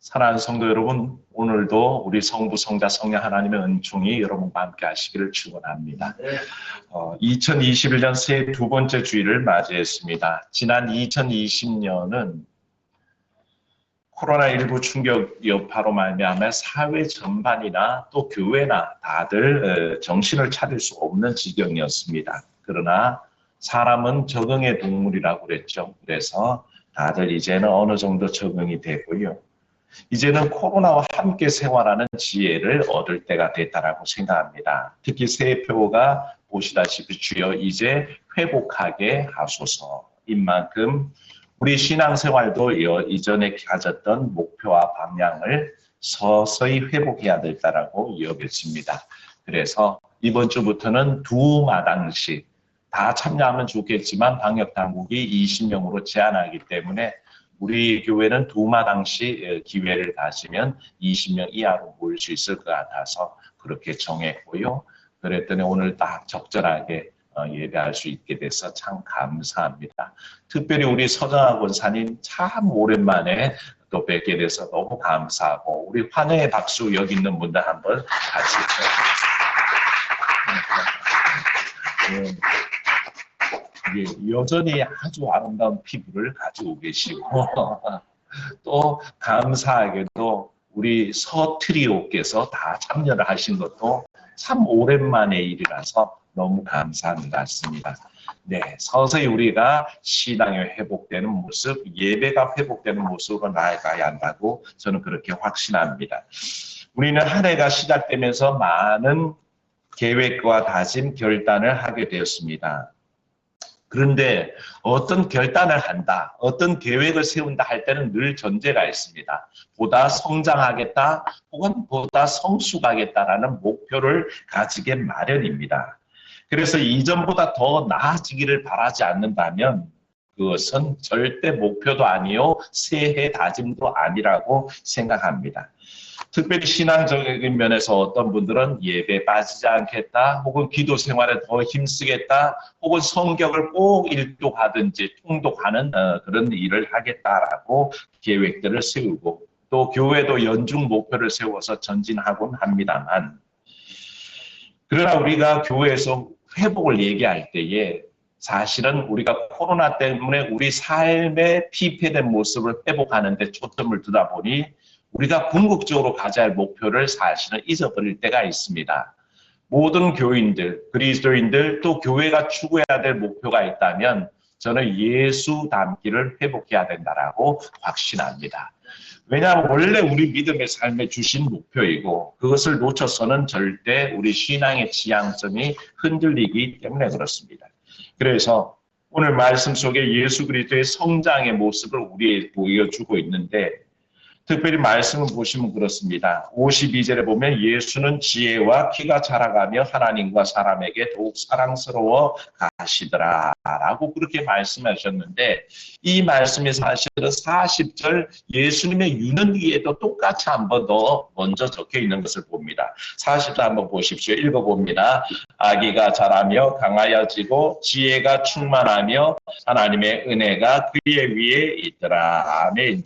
사랑하는 성도 여러분, 오늘도 우리 성부, 성자, 성령 하나님의 은총이 여러분과 함께 하시기를 축원합니다. 어, 2021년 새 두 번째 주일을 맞이했습니다. 지난 2020년은 코로나19 충격 여파로 말미암아 사회 전반이나 또 교회나 다들 어, 정신을 차릴 수 없는 지경이었습니다. 그러나 사람은 적응의 동물이라고 그랬죠. 그래서 다들 이제는 어느 정도 적응이 되고요. 이제는 코로나와 함께 생활하는 지혜를 얻을 때가 됐다라고 생각합니다. 특히 새표가 보시다시피 주여 이제 회복하게 하소서인 만큼 우리 신앙생활도 이전에 가졌던 목표와 방향을 서서히 회복해야 될다라고 여겼습니다. 그래서 이번 주부터는 두 마당씩 다 참여하면 좋겠지만 방역 당국이 20명으로 제한하기 때문에 우리 교회는 두 마당씩 기회를 가지면 20명 이하로 모일 수 있을 것 같아서 그렇게 정했고요. 그랬더니 오늘 딱 적절하게 어, 예배할 수 있게 돼서 참 감사합니다. 특별히 우리 서정학 원사님 참 오랜만에 또 뵙게 돼서 너무 감사하고 우리 환영의 박수 여기 있는 분들 한번 같이 네. 예, 여전히 아주 아름다운 피부를 가지고 계시고 또 감사하게도 우리 서트리오께서 다 참여를 하신 것도 참 오랜만의 일이라서 너무 감사한 것 같습니다. 네, 서서히 우리가 신앙이 회복되는 모습, 예배가 회복되는 모습으로 나아가야 한다고 저는 그렇게 확신합니다. 우리는 한 해가 시작되면서 많은 계획과 다짐, 결단을 하게 되었습니다. 그런데 어떤 결단을 한다, 어떤 계획을 세운다 할 때는 늘 전제가 있습니다. 보다 성장하겠다, 혹은 보다 성숙하겠다라는 목표를 가지게 마련입니다. 그래서 이전보다 더 나아지기를 바라지 않는다면 그것은 절대 목표도 아니요 새해 다짐도 아니라고 생각합니다. 특별히 신앙적인 면에서 어떤 분들은 예배 빠지지 않겠다, 혹은 기도 생활에 더 힘쓰겠다, 혹은 성경을 꼭 일독하든지 통독하는 어, 그런 일을 하겠다라고 계획들을 세우고 또 교회도 연중 목표를 세워서 전진하곤 합니다만 그러나 우리가 교회에서 회복을 얘기할 때에 사실은 우리가 코로나 때문에 우리 삶의 피폐된 모습을 회복하는 데 초점을 두다 보니 우리가 궁극적으로 가져야 할 목표를 사실은 잊어버릴 때가 있습니다. 모든 교인들, 그리스도인들 또 교회가 추구해야 될 목표가 있다면 저는 예수 닮기를 회복해야 된다라고 확신합니다. 왜냐하면 원래 우리 믿음의 삶에 주신 목표이고 그것을 놓쳐서는 절대 우리 신앙의 지향점이 흔들리기 때문에 그렇습니다. 그래서 오늘 말씀 속에 예수 그리스도의 성장의 모습을 우리에게 보여주고 있는데 특별히 말씀을 보시면 그렇습니다. 52절에 보면 예수는 지혜와 키가 자라가며 하나님과 사람에게 더욱 사랑스러워 가시더라 라고 그렇게 말씀하셨는데 이 말씀이 사실은 40절 예수님의 유능기에도 똑같이 한번 더 먼저 적혀 있는 것을 봅니다. 40절 한번 보십시오. 읽어봅니다. 아기가 자라며 강하여지고 지혜가 충만하며 하나님의 은혜가 그의 위에 있더라. 아멘.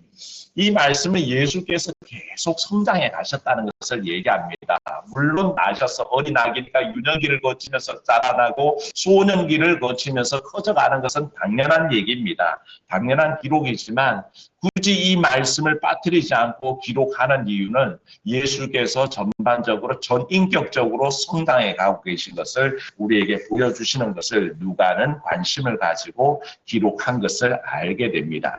이 말씀은 예수께서 계속 성장해 가셨다는 것을 얘기합니다. 물론 나셔서 어린 아기니까 유년기를 거치면서 자라나고 소년기를 거치면서 커져가는 것은 당연한 얘기입니다. 당연한 기록이지만 굳이 이 말씀을 빠뜨리지 않고 기록하는 이유는 예수께서 전반적으로 전인격적으로 성장해 가고 계신 것을 우리에게 보여주시는 것을 누가는 관심을 가지고 기록한 것을 알게 됩니다.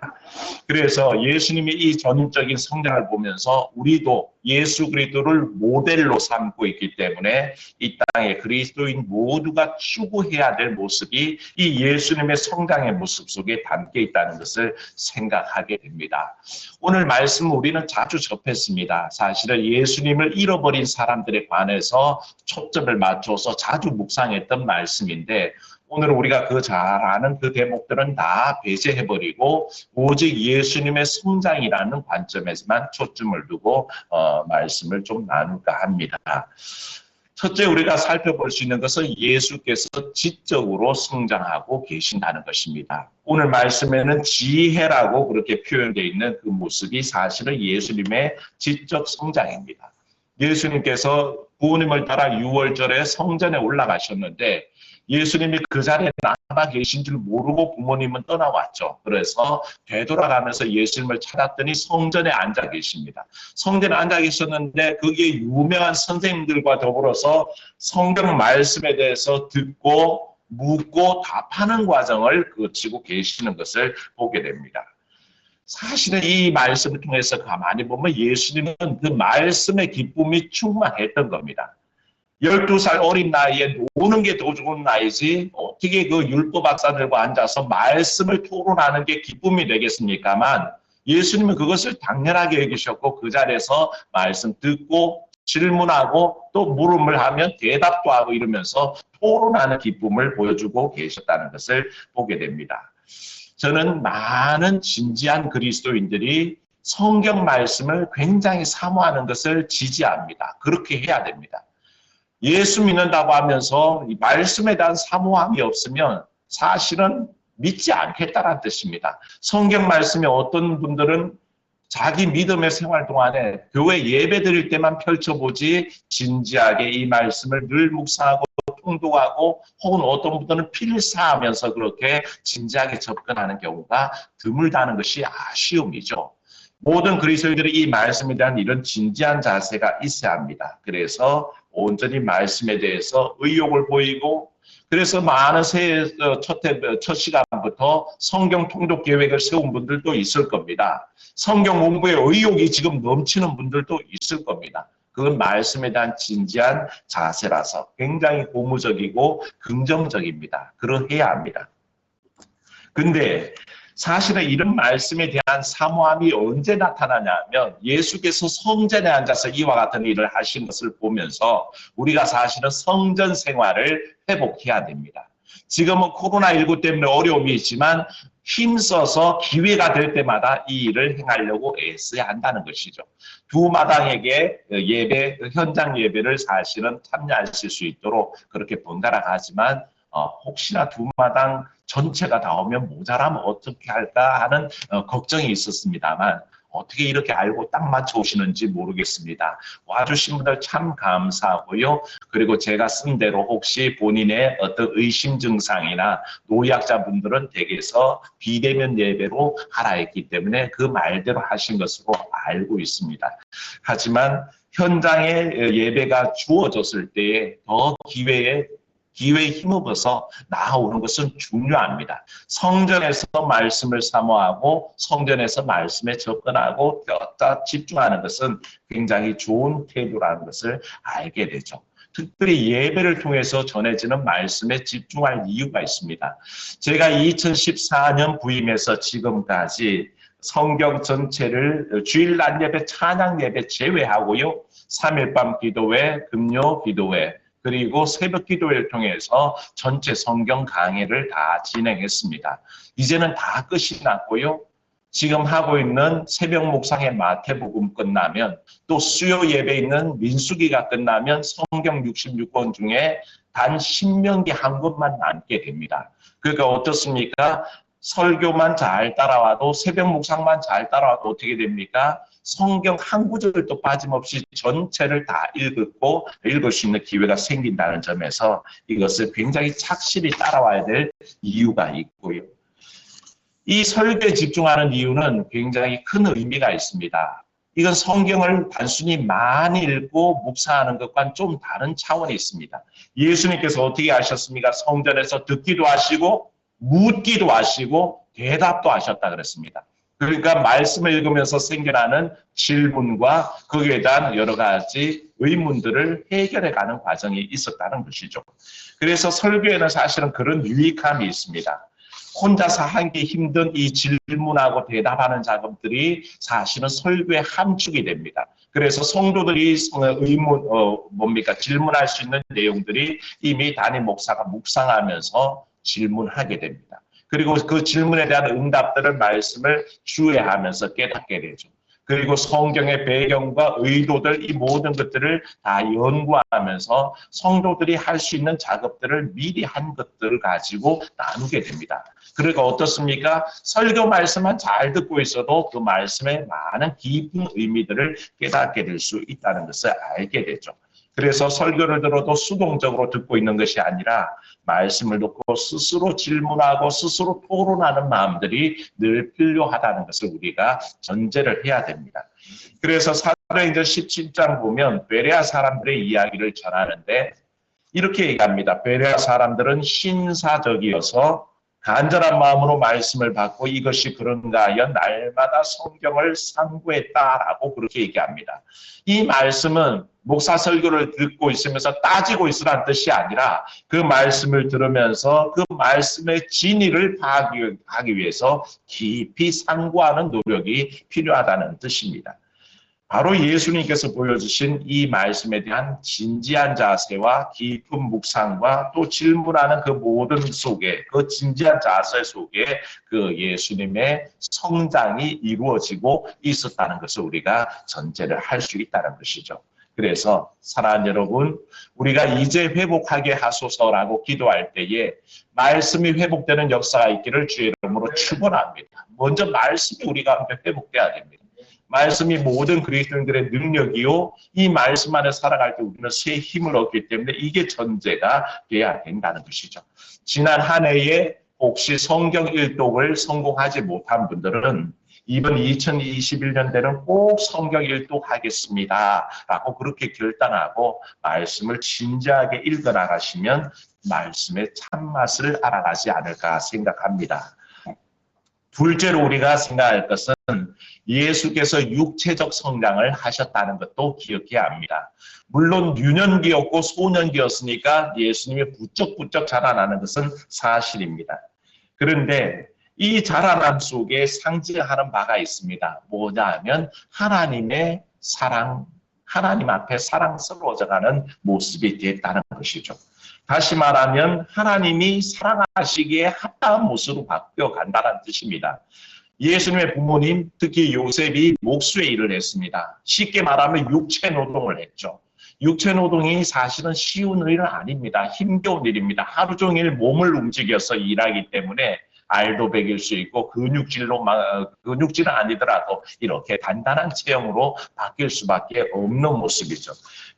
그래서 예수님이 이 전인적인 성장을 보면서 우리도 예수 그리스도를 모델로 삼고 있기 때문에 이 땅에 그리스도인 모두가 추구해야 될 모습이 이 예수님의 성장의 모습 속에 담겨 있다는 것을 생각하게 됩니다. 오늘 말씀 우리는 자주 접했습니다. 사실은 예수님을 잃어버린 사람들에 관해서 초점을 맞춰서 자주 묵상했던 말씀인데 오늘 우리가 그 잘 아는 그 대목들은 다 배제해버리고 오직 예수님의 성장이라는 관점에서만 초점을 두고 어, 말씀을 좀 나눌까 합니다. 첫째 우리가 살펴볼 수 있는 것은 예수께서 지적으로 성장하고 계신다는 것입니다. 오늘 말씀에는 지혜라고 그렇게 표현되어 있는 그 모습이 사실은 예수님의 지적 성장입니다. 예수님께서 부모님을 따라 6월절에 성전에 올라가셨는데 예수님이 그 자리에 남아 계신 줄 모르고 부모님은 떠나왔죠. 그래서 되돌아가면서 예수님을 찾았더니 성전에 앉아 계십니다. 성전에 앉아 계셨는데 거기에 유명한 선생님들과 더불어서 성경 말씀에 대해서 듣고 묻고 답하는 과정을 거치고 계시는 것을 보게 됩니다. 사실은 이 말씀을 통해서 가만히 보면 예수님은 그 말씀의 기쁨이 충만했던 겁니다. 12살 어린 나이에 노는 게 더 좋은 나이지 어떻게 그 율법 박사들과 앉아서 말씀을 토론하는 게 기쁨이 되겠습니까만 예수님은 그것을 당연하게 여기셨고 그 자리에서 말씀 듣고 질문하고 또 물음을 하면 대답도 하고 이러면서 토론하는 기쁨을 보여주고 계셨다는 것을 보게 됩니다. 저는 많은 진지한 그리스도인들이 성경 말씀을 굉장히 사모하는 것을 지지합니다. 그렇게 해야 됩니다. 예수 믿는다고 하면서 이 말씀에 대한 사모함이 없으면 사실은 믿지 않겠다는 뜻입니다. 성경 말씀에 어떤 분들은 자기 믿음의 생활 동안에 교회 예배 드릴 때만 펼쳐보지 진지하게 이 말씀을 늘 묵상하고 통독하고 혹은 어떤 분들은 필사하면서 그렇게 진지하게 접근하는 경우가 드물다는 것이 아쉬움이죠. 모든 그리스도인들이 이 말씀에 대한 이런 진지한 자세가 있어야 합니다. 그래서 온전히 말씀에 대해서 의욕을 보이고 그래서 많은 새해 첫, 해, 첫 시간부터 성경 통독 계획을 세운 분들도 있을 겁니다. 성경 공부에 의욕이 지금 넘치는 분들도 있을 겁니다. 그건 말씀에 대한 진지한 자세라서 굉장히 고무적이고 긍정적입니다. 그러해야 합니다. 근데 사실은 이런 말씀에 대한 사모함이 언제 나타나냐면 예수께서 성전에 앉아서 이와 같은 일을 하신 것을 보면서 우리가 사실은 성전 생활을 회복해야 됩니다. 지금은 코로나19 때문에 어려움이 있지만 힘써서 기회가 될 때마다 이 일을 행하려고 애써야 한다는 것이죠. 두 마당에게 예배, 현장 예배를 사실은 참여하실 수 있도록 그렇게 번갈아 가지만 어, 혹시나 두 마당 전체가 다 오면 모자라면 어떻게 할까 하는 어, 걱정이 있었습니다만 어떻게 이렇게 알고 딱 맞춰 오시는지 모르겠습니다. 와주신 분들 참 감사하고요. 그리고 제가 쓴 대로 혹시 본인의 어떤 의심 증상이나 노약자분들은 댁에서 비대면 예배로 하라 했기 때문에 그 말대로 하신 것으로 알고 있습니다. 하지만 현장에 예배가 주어졌을 때에 더 기회에 기회에 힘입어서 나아오는 것은 중요합니다. 성전에서 말씀을 사모하고 성전에서 말씀에 접근하고 뼈다 집중하는 것은 굉장히 좋은 태도라는 것을 알게 되죠. 특별히 예배를 통해서 전해지는 말씀에 집중할 이유가 있습니다. 제가 2014년 부임해서 지금까지 성경 전체를 주일 낮 예배, 찬양 예배 제외하고요. 3일 밤 기도회, 금요 기도회, 그리고 새벽 기도회를 통해서 전체 성경 강의를 다 진행했습니다. 이제는 다 끝이 났고요. 지금 하고 있는 새벽 묵상의 마태복음 끝나면 또 수요 예배 있는 민수기가 끝나면 성경 66권 중에 단 신명기 한 권만 남게 됩니다. 그러니까 어떻습니까? 설교만 잘 따라와도 새벽 묵상만 잘 따라와도 어떻게 됩니까? 성경 한 구절도 빠짐없이 전체를 다 읽고 읽을 수 있는 기회가 생긴다는 점에서 이것을 굉장히 착실히 따라와야 될 이유가 있고요. 이 설교에 집중하는 이유는 굉장히 큰 의미가 있습니다. 이건 성경을 단순히 많이 읽고 묵상하는 것과는 좀 다른 차원이 있습니다. 예수님께서 어떻게 하셨습니까? 성전에서 듣기도 하시고 묻기도 하시고 대답도 하셨다 그랬습니다. 그러니까 말씀을 읽으면서 생겨나는 질문과 거기에 대한 여러 가지 의문들을 해결해 가는 과정이 있었다는 것이죠. 그래서 설교에는 사실은 그런 유익함이 있습니다. 혼자서 하기 힘든 이 질문하고 대답하는 작업들이 사실은 설교의 함축이 됩니다. 그래서 성도들이 의문, 어, 뭡니까, 질문할 수 있는 내용들이 이미 담임 목사가 묵상하면서 질문하게 됩니다. 그리고 그 질문에 대한 응답들을 말씀을 주의하면서 깨닫게 되죠. 그리고 성경의 배경과 의도들 이 모든 것들을 다 연구하면서 성도들이 할 수 있는 작업들을 미리 한 것들을 가지고 나누게 됩니다. 그리고 어떻습니까? 설교 말씀만 잘 듣고 있어도 그 말씀에 많은 깊은 의미들을 깨닫게 될 수 있다는 것을 알게 되죠. 그래서 설교를 들어도 수동적으로 듣고 있는 것이 아니라 말씀을 듣고 스스로 질문하고 스스로 토론하는 마음들이 늘 필요하다는 것을 우리가 전제를 해야 됩니다. 그래서 사도행전 17장 보면 베레아 사람들의 이야기를 전하는데 이렇게 얘기합니다. 베레아 사람들은 신사적이어서 간절한 마음으로 말씀을 받고 이것이 그런가 하여 날마다 성경을 상고했다라고 그렇게 얘기합니다. 이 말씀은 목사 설교를 듣고 있으면서 따지고 있으라는 뜻이 아니라 그 말씀을 들으면서 그 말씀의 진리를 파악하기 위해서 깊이 상고하는 노력이 필요하다는 뜻입니다. 바로 예수님께서 보여주신 이 말씀에 대한 진지한 자세와 깊은 묵상과 또 질문하는 그 모든 속에 그 진지한 자세 속에 그 예수님의 성장이 이루어지고 있었다는 것을 우리가 전제를 할 수 있다는 것이죠. 그래서 사랑하는 여러분, 우리가 이제 회복하게 하소서라고 기도할 때에 말씀이 회복되는 역사가 있기를 주의 이름으로 축원합니다. 먼저 말씀이 우리 가운데 회복돼야 됩니다. 말씀이 모든 그리스도인들의 능력이요. 이 말씀 안에 살아갈 때 우리는 새 힘을 얻기 때문에 이게 전제가 돼야 된다는 것이죠. 지난 한 해에 혹시 성경 일독을 성공하지 못한 분들은 이번 2021년대는 꼭 성경 일독하겠습니다. 라고 그렇게 결단하고 말씀을 진지하게 읽어 나가시면 말씀의 참맛을 알아가지 않을까 생각합니다. 둘째로 우리가 생각할 것은 예수께서 육체적 성장을 하셨다는 것도 기억해야 합니다. 물론 유년기였고 소년기였으니까 예수님이 부쩍부쩍 자라나는 것은 사실입니다. 그런데 이 자라남 속에 상징하는 바가 있습니다. 뭐냐 하면 하나님의 사랑, 하나님 앞에 사랑스러워져가는 모습이 됐다는 것이죠. 다시 말하면 하나님이 사랑하시기에 합당한 모습으로 바뀌어 간다는 뜻입니다. 예수님의 부모님, 특히 요셉이 목수의 일을 했습니다. 쉽게 말하면 육체 노동을 했죠. 육체 노동이 사실은 쉬운 일은 아닙니다. 힘겨운 일입니다. 하루 종일 몸을 움직여서 일하기 때문에 알도 베길 수 있고 근육질로 근육질은 아니더라도 이렇게 단단한 체형으로 바뀔 수밖에 없는 모습이죠.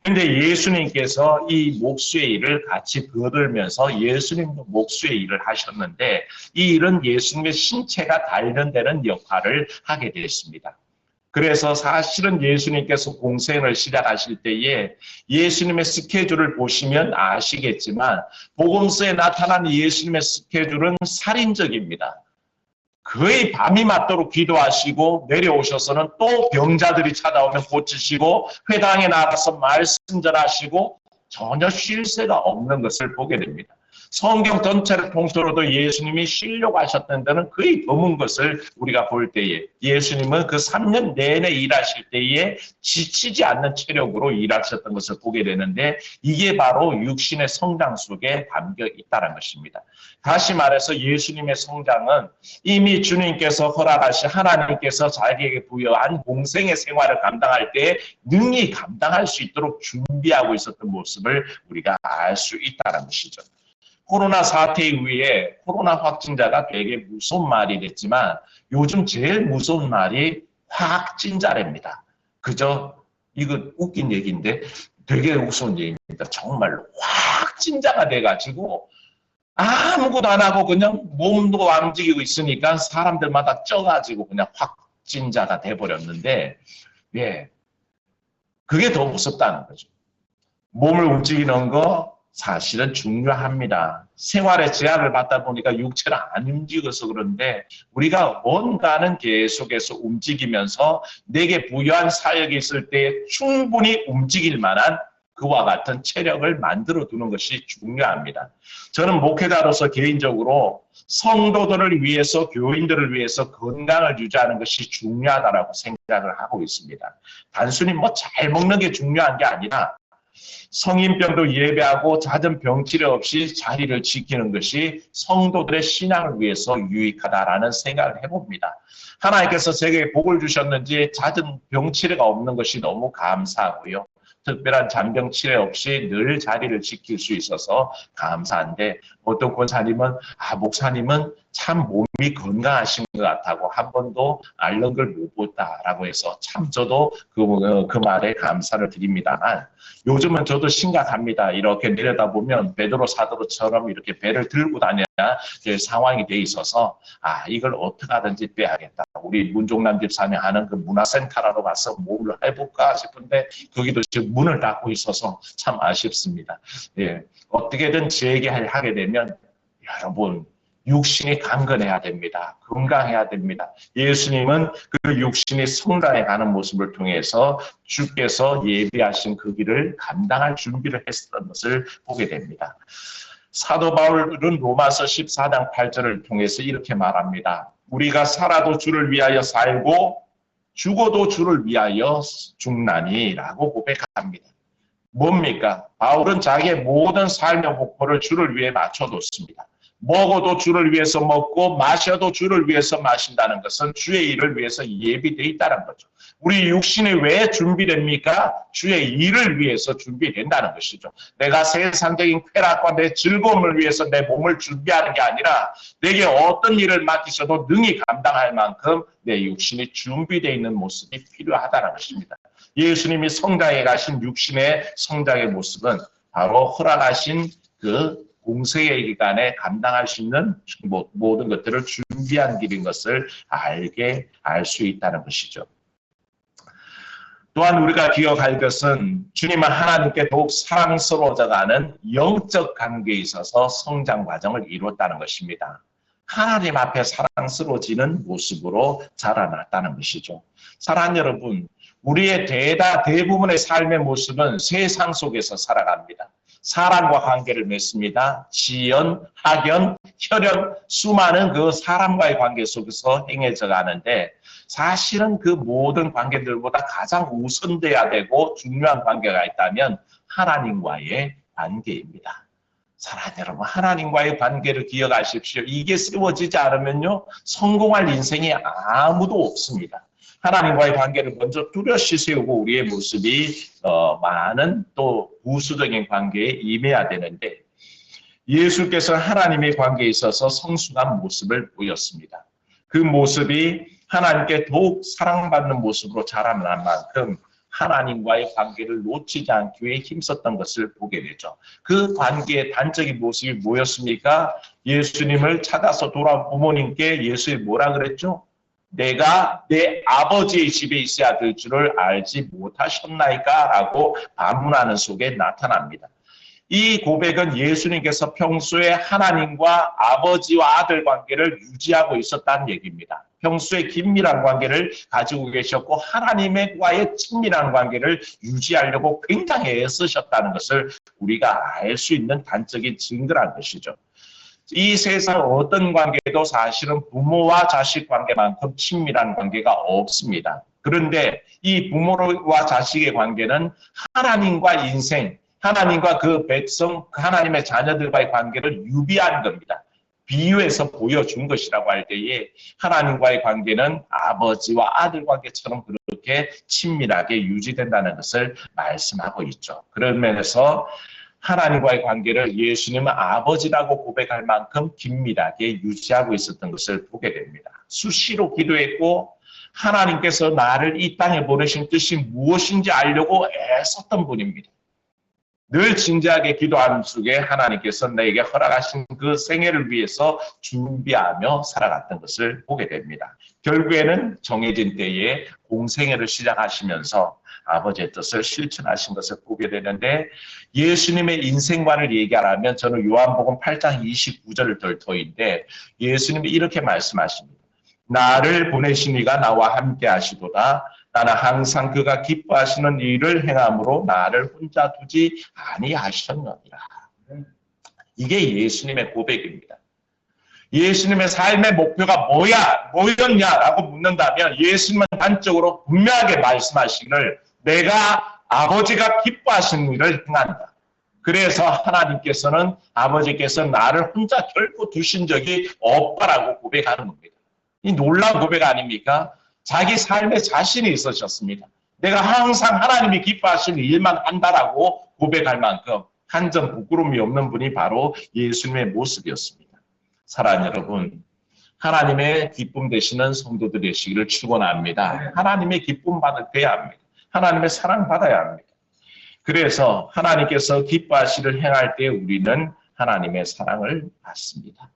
근데 예수님께서 이 목수의 일을 같이 거들면서 예수님도 목수의 일을 하셨는데 이 일은 예수님의 신체가 단련되는 역할을 하게 되었습니다. 그래서 사실은 예수님께서 공생을 시작하실 때에 예수님의 스케줄을 보시면 아시겠지만 복음서에 나타난 예수님의 스케줄은 살인적입니다. 거의 밤이 맞도록 기도하시고 내려오셔서는 또 병자들이 찾아오면 고치시고 회당에 나가서 말씀 전하시고 전혀 쉴 새가 없는 것을 보게 됩니다. 성경 전체를 통틀어도 예수님이 쉬려고 하셨던 데는 거의 드문 것을 우리가 볼 때에 예수님은 그 3년 내내 일하실 때에 지치지 않는 체력으로 일하셨던 것을 보게 되는데 이게 바로 육신의 성장 속에 담겨 있다는 것입니다. 다시 말해서 예수님의 성장은 이미 주님께서 허락하신 하나님께서 자기에게 부여한 공생의 생활을 감당할 때 능히 감당할 수 있도록 준비하고 있었던 모습을 우리가 알 수 있다는 것이죠. 코로나 사태 이후에 코로나 확진자가 되게 무서운 말이 됐지만 요즘 제일 무서운 말이 확진자랍니다. 그저 이거 웃긴 얘기인데 되게 무서운 얘기입니다. 정말로 확진자가 돼가지고 아무것도 안 하고 그냥 몸도 안 움직이고 있으니까 사람들마다 쪄가지고 그냥 확진자가 돼버렸는데 예 그게 더 무섭다는 거죠. 몸을 움직이는 거 사실은 중요합니다. 생활에 제한을 받다 보니까 육체를 안 움직여서 그런데 우리가 뭔가는 계속해서 움직이면서 내게 부여한 사역이 있을 때 충분히 움직일 만한 그와 같은 체력을 만들어 두는 것이 중요합니다. 저는 목회자로서 개인적으로 성도들을 위해서 교인들을 위해서 건강을 유지하는 것이 중요하다고 생각을 하고 있습니다. 단순히 뭐 잘 먹는 게 중요한 게 아니라 성인병도 예배하고 잦은 병치레 없이 자리를 지키는 것이 성도들의 신앙을 위해서 유익하다라는 생각을 해봅니다. 하나님께서 제게 복을 주셨는지 잦은 병치레가 없는 것이 너무 감사하고요. 특별한 잔병 치레 없이 늘 자리를 지킬 수 있어서 감사한데 어떤 권사님은 아 목사님은 참 몸이 건강하신 것 같다고 한 번도 앓는 걸 못 봤다라고 해서 참 저도 그, 어, 그 말에 감사를 드립니다만 요즘은 저도 심각합니다. 이렇게 내려다보면 베드로 사도로처럼 이렇게 배를 들고 다녀야 될 상황이 돼 있어서 아 이걸 어떻게 하든지 빼야겠다. 우리 문종남 집사님 하는 그 문화센터로 가서 뭘 해볼까 싶은데 거기도 지금 문을 닫고 있어서 참 아쉽습니다. 예, 어떻게든 재개하게 되면 여러분 육신이 강건해야 됩니다. 건강해야 됩니다. 예수님은 그 육신이 성당에 가는 모습을 통해서 주께서 예비하신 그 길을 감당할 준비를 했었던 것을 보게 됩니다. 사도 바울은 로마서 14장 8절을 통해서 이렇게 말합니다. 우리가 살아도 주를 위하여 살고 죽어도 주를 위하여 죽나니라고 고백합니다. 뭡니까? 바울은 자기의 모든 삶의 목표를 주를 위해 맞춰뒀습니다. 먹어도 주를 위해서 먹고 마셔도 주를 위해서 마신다는 것은 주의 일을 위해서 예비되어 있다는 거죠. 우리 육신이 왜 준비됩니까? 주의 일을 위해서 준비된다는 것이죠. 내가 세상적인 쾌락과 내 즐거움을 위해서 내 몸을 준비하는 게 아니라 내게 어떤 일을 맡기셔도 능히 감당할 만큼 내 육신이 준비되어 있는 모습이 필요하다는 것입니다. 예수님이 성장에 가신 육신의 성장의 모습은 바로 허락하신 그 공세의 기간에 감당할 수 있는 모든 것들을 준비한 길인 것을 알게 알 수 있다는 것이죠. 또한 우리가 기억할 것은 주님은 하나님께 더욱 사랑스러워져가는 영적 관계에 있어서 성장 과정을 이루었다는 것입니다. 하나님 앞에 사랑스러워지는 모습으로 자라났다는 것이죠. 사랑 여러분, 우리의 대다 대부분의 삶의 모습은 세상 속에서 살아갑니다. 사람과 관계를 맺습니다. 지연, 학연, 혈연, 수많은 그 사람과의 관계 속에서 행해져 가는데 사실은 그 모든 관계들보다 가장 우선돼야 되고 중요한 관계가 있다면 하나님과의 관계입니다. 사랑하는 여러분, 하나님과의 관계를 기억하십시오. 이게 세워지지 않으면요, 성공할 인생이 아무도 없습니다. 하나님과의 관계를 먼저 뚜렷이 세우고 우리의 모습이 어, 많은 또 부수적인 관계에 임해야 되는데 예수께서 하나님의 관계에 있어서 성숙한 모습을 보였습니다. 그 모습이 하나님께 더욱 사랑받는 모습으로 자라난 만큼 하나님과의 관계를 놓치지 않기 위해 힘썼던 것을 보게 되죠. 그 관계의 단적인 모습이 뭐였습니까? 예수님을 찾아서 돌아온 부모님께 예수이 뭐라 그랬죠? 내가 내 아버지의 집에 있어야 될 줄을 알지 못하셨나이까? 라고 반문하는 속에 나타납니다. 이 고백은 예수님께서 평소에 하나님과 아버지와 아들 관계를 유지하고 있었다는 얘기입니다. 평소에 긴밀한 관계를 가지고 계셨고 하나님과의 친밀한 관계를 유지하려고 굉장히 애쓰셨다는 것을 우리가 알 수 있는 단적인 증거란 것이죠. 이 세상 어떤 관계도 사실은 부모와 자식 관계만큼 친밀한 관계가 없습니다. 그런데 이 부모와 자식의 관계는 하나님과 인생, 하나님과 그 백성, 하나님의 자녀들과의 관계를 유비한 겁니다. 비유해서 보여준 것이라고 할 때에 하나님과의 관계는 아버지와 아들 관계처럼 그렇게 친밀하게 유지된다는 것을 말씀하고 있죠. 그런 면에서 하나님과의 관계를 예수님은 아버지라고 고백할 만큼 긴밀하게 유지하고 있었던 것을 보게 됩니다. 수시로 기도했고 하나님께서 나를 이 땅에 보내신 뜻이 무엇인지 알려고 애썼던 분입니다. 늘 진지하게 기도하는 속에 하나님께서 내게 허락하신 그 생애를 위해서 준비하며 살아갔던 것을 보게 됩니다. 결국에는 정해진 때에 공생애를 시작하시면서 아버지의 뜻을 실천하신 것을 보게 되는데 예수님의 인생관을 얘기하라면 저는 요한복음 8장 29절을 덜 터인데 예수님이 이렇게 말씀하십니다. 나를 보내신 이가 나와 함께 하시도다. 나는 항상 그가 기뻐하시는 일을 행함으로 나를 혼자 두지 아니하셨느니라. 이게 예수님의 고백입니다. 예수님의 삶의 목표가 뭐야, 뭐였냐라고 묻는다면 예수님은 단적으로 분명하게 말씀하시기를 내가 아버지가 기뻐하시는 일을 행한다. 그래서 하나님께서는 아버지께서 나를 혼자 결코 두신 적이 없다라고 고백하는 겁니다. 이 놀라운 고백 아닙니까? 자기 삶에 자신이 있으셨습니다. 내가 항상 하나님이 기뻐하시는 일만 한다라고 고백할 만큼 한 점 부끄러움이 없는 분이 바로 예수님의 모습이었습니다. 사랑하는 여러분, 하나님의 기쁨 되시는 성도들 되시기를 축원합니다. 하나님의 기쁨 받아야 합니다. 하나님의 사랑 받아야 합니다. 그래서 하나님께서 기뻐하시를 행할 때 우리는 하나님의 사랑을 받습니다.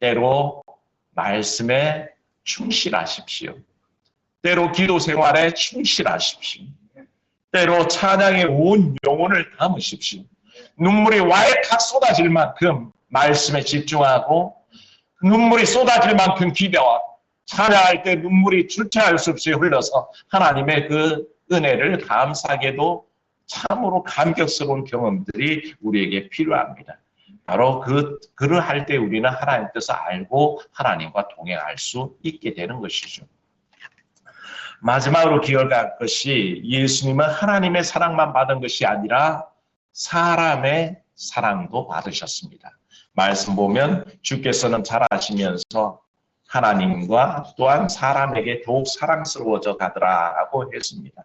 때로 말씀에 충실하십시오. 때로 기도 생활에 충실하십시오. 때로 찬양에 온 영혼을 담으십시오. 눈물이 왈칵 쏟아질 만큼 말씀에 집중하고 눈물이 쏟아질 만큼 기대하고 찬양할 때 눈물이 주체할 수 없이 흘러서 하나님의 그 은혜를 감사하게도 참으로 감격스러운 경험들이 우리에게 필요합니다. 바로 그, 그를 할 때 우리는 하나님 뜻을 알고 하나님과 동행할 수 있게 되는 것이죠. 마지막으로 기억할 것이 예수님은 하나님의 사랑만 받은 것이 아니라 사람의 사랑도 받으셨습니다. 말씀 보면 주께서는 잘 아시면서 하나님과 또한 사람에게 더욱 사랑스러워져 가더라라고 했습니다.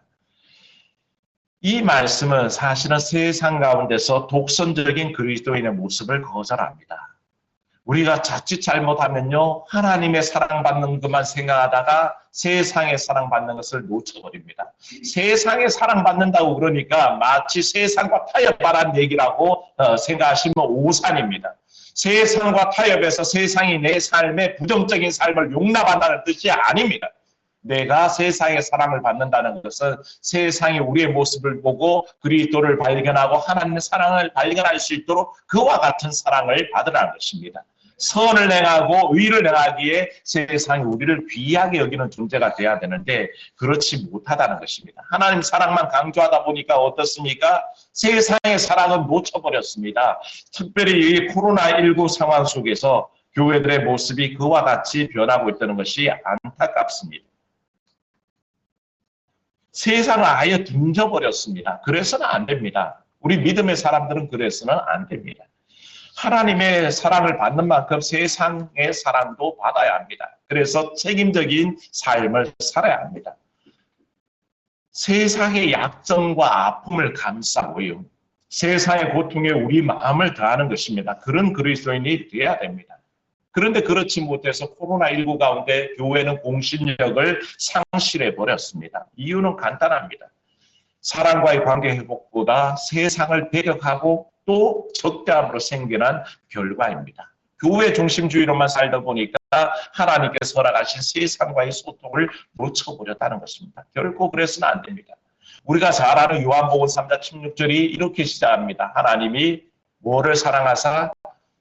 이 말씀은 사실은 세상 가운데서 독선적인 그리스도인의 모습을 거절합니다. 우리가 자칫 잘못하면요, 하나님의 사랑받는 것만 생각하다가 세상의 사랑받는 것을 놓쳐버립니다. 세상의 사랑받는다고 그러니까 마치 세상과 타협하란 얘기라고 어, 생각하시면 오산입니다. 세상과 타협해서 세상이 내 삶의 부정적인 삶을 용납한다는 뜻이 아닙니다. 내가 세상의 사랑을 받는다는 것은 세상이 우리의 모습을 보고 그리스도를 발견하고 하나님의 사랑을 발견할 수 있도록 그와 같은 사랑을 받으라는 것입니다. 선을 행하고 의를 행하기에 세상이 우리를 귀하게 여기는 존재가 돼야 되는데 그렇지 못하다는 것입니다. 하나님 사랑만 강조하다 보니까 어떻습니까? 세상의 사랑은 놓쳐버렸습니다. 특별히 이 코로나19 상황 속에서 교회들의 모습이 그와 같이 변하고 있다는 것이 안타깝습니다. 세상을 아예 등져버렸습니다. 그래서는 안 됩니다. 우리 믿음의 사람들은 그래서는 안 됩니다. 하나님의 사랑을 받는 만큼 세상의 사랑도 받아야 합니다. 그래서 책임적인 삶을 살아야 합니다. 세상의 약점과 아픔을 감싸고요. 세상의 고통에 우리 마음을 다하는 것입니다. 그런 그리스도인이 되어야 됩니다. 그런데 그렇지 못해서 코로나19 가운데 교회는 공신력을 상실해 버렸습니다. 이유는 간단합니다. 사랑과의 관계 회복보다 세상을 배격하고 또 적대함으로 생겨난 결과입니다. 교회 중심주의로만 살다 보니까 하나님께서 허락하신 세상과의 소통을 놓쳐버렸다는 것입니다. 결코 그래서는 안 됩니다. 우리가 잘 아는 요한복음 3장 16절이 이렇게 시작합니다. 하나님이 뭐를 사랑하사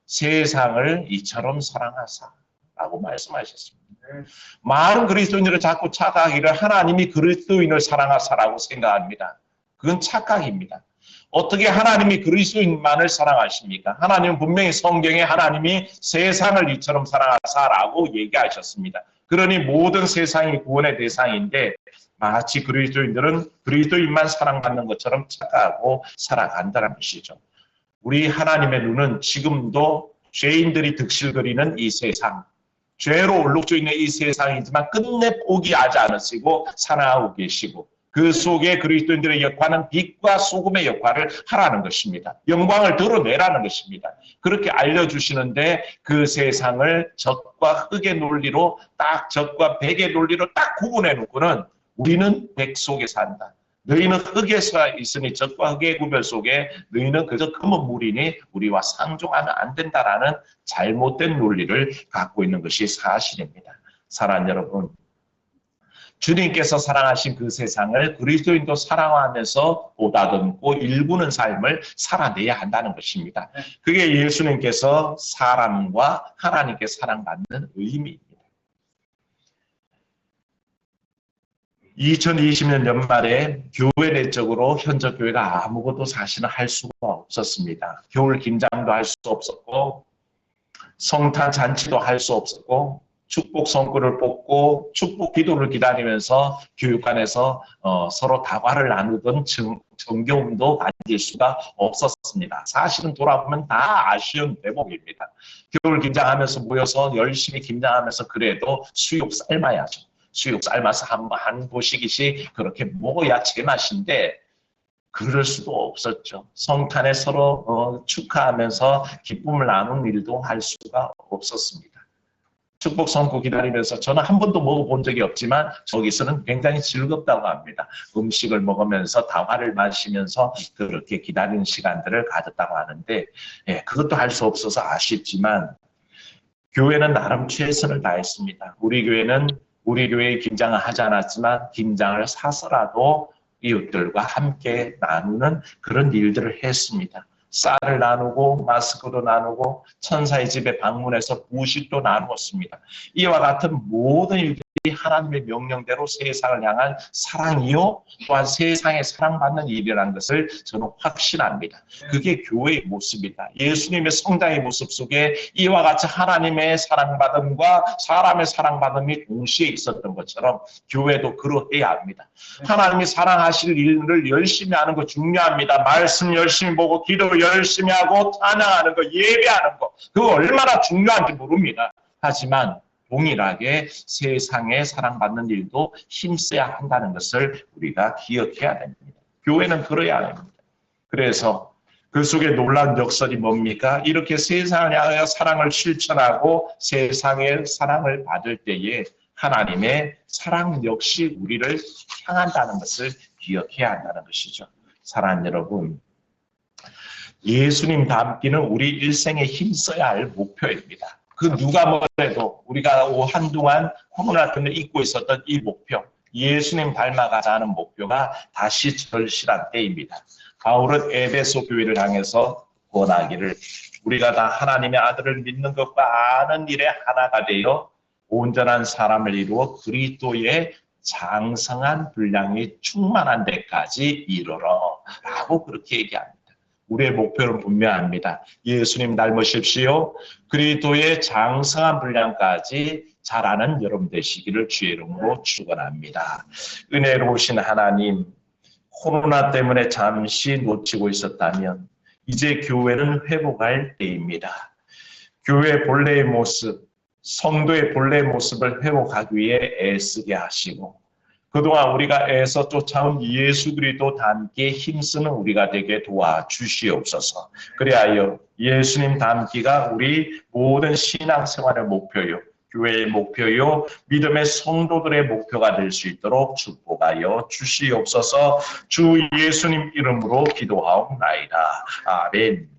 세상을 이처럼 사랑하사 라고 말씀하셨습니다. 많은 그리스도인들은 자꾸 착각하기를 하나님이 그리스도인을 사랑하사라고 생각합니다. 그건 착각입니다. 어떻게 하나님이 그리스도인만을 사랑하십니까? 하나님은 분명히 성경에 하나님이 세상을 이처럼 사랑하사라고 얘기하셨습니다. 그러니 모든 세상이 구원의 대상인데 마치 그리스도인들은 그리스도인만 사랑받는 것처럼 착각하고 살아간다는 것이죠. 우리 하나님의 눈은 지금도 죄인들이 득실거리는 이 세상, 죄로 올룩져 있는 이 세상이지만 끝내 포기하지 않으시고 살아가고 계시고 그 속에 그리스도인들의 역할은 빛과 소금의 역할을 하라는 것입니다. 영광을 드러내라는 것입니다. 그렇게 알려주시는데 그 세상을 적과 흑의 논리로 딱 적과 백의 논리로 딱 구분해 놓고는 우리는 백 속에 산다. 너희는 흙에서 있으니 적과 흙의 구별 속에 너희는 그저 금은 물이니 우리와 상종하면 안 된다라는 잘못된 논리를 갖고 있는 것이 사실입니다. 사랑 여러분, 주님께서 사랑하신 그 세상을 그리스도인도 사랑하면서 보다듬고 일구는 삶을 살아내야 한다는 것입니다. 그게 예수님께서 사람과 하나님께 사랑받는 의미입니다. 2020년 연말에 교회 내적으로 현적 교회가 아무것도 사실은 할 수가 없었습니다. 겨울 김장도 할 수 없었고 성탄 잔치도 할 수 없었고 축복 성구를 뽑고 축복 기도를 기다리면서 교육관에서 어, 서로 다과를 나누던 정, 정겨움도 가질 수가 없었습니다. 사실은 돌아보면 다 아쉬운 대목입니다. 교육을 김장하면서 모여서 열심히 김장하면서 그래도 수육 삶아야죠. 수육 삶아서 한, 한 보시기씩 그렇게 먹어야 제맛인데 그럴 수도 없었죠. 성탄에 서로 어, 축하하면서 기쁨을 나눈 일도 할 수가 없었습니다. 축복 성구 기다리면서 저는 한 번도 먹어본 적이 없지만 저기서는 굉장히 즐겁다고 합니다. 음식을 먹으면서 다화를 마시면서 그렇게 기다리는 시간들을 가졌다고 하는데 예, 그것도 할 수 없어서 아쉽지만 교회는 나름 최선을 다했습니다. 우리 교회는 우리 교회에 김장을 하지 않았지만 김장을 사서라도 이웃들과 함께 나누는 그런 일들을 했습니다. 쌀을 나누고 마스크도 나누고 천사의 집에 방문해서 부식도 나누었습니다. 이와 같은 모든 일들이 하나님의 명령대로 세상을 향한 사랑이요 또한 세상에 사랑받는 일이라는 것을 저는 확신합니다. 그게 교회의 모습이다. 예수님의 성장의 모습 속에 이와 같이 하나님의 사랑받음과 사람의 사랑받음이 동시에 있었던 것처럼 교회도 그러해야 합니다. 하나님이 사랑하실 일을 열심히 하는 거 중요합니다. 말씀 열심히 보고 기도 열심히 하고 찬양하는 거 예배하는 거 그거 얼마나 중요한지 모릅니다. 하지만 동일하게 세상에 사랑받는 일도 힘써야 한다는 것을 우리가 기억해야 됩니다. 교회는 그래야 됩니다. 그래서 그 속에 놀라운 역설이 뭡니까? 이렇게 향하여 사랑을 실천하고 세상의 사랑을 받을 때에 하나님의 사랑 역시 우리를 향한다는 것을 기억해야 한다는 것이죠. 사랑하는 여러분, 예수님 닮기는 우리 일생에 힘써야 할 목표입니다. 그 누가 뭐래도 우리가 한동안 코로나 때문에 잊고 있었던 이 목표, 예수님 닮아가자 하는 목표가 다시 절실한 때입니다. 바울은 에베소 교회를 향해서 권하기를 우리가 다 하나님의 아들을 믿는 것과 아는 일에 하나가 되어 온전한 사람을 이루어 그리스도의 장성한 분량이 충만한 데까지 이르러 라고 그렇게 얘기합니다. 우리의 목표는 분명합니다. 예수님 닮으십시오. 그리스도의 장성한 분량까지 잘하는 여러분 되시기를 주의 이름으로 축원합니다. 은혜로우신 하나님, 코로나 때문에 잠시 놓치고 있었다면 이제 교회는 회복할 때입니다. 교회 본래의 모습, 성도의 본래의 모습을 회복하기 위해 애쓰게 하시고 그동안 우리가 애써 쫓아온 예수 그리스도 닮기에 힘쓰는 우리가 되게 도와주시옵소서. 그리하여 예수님 닮기가 우리 모든 신앙생활의 목표요. 교회의 목표요, 믿음의 성도들의 목표가 될 수 있도록 축복하여 주시옵소서 주 예수님 이름으로 기도하옵나이다. 아멘.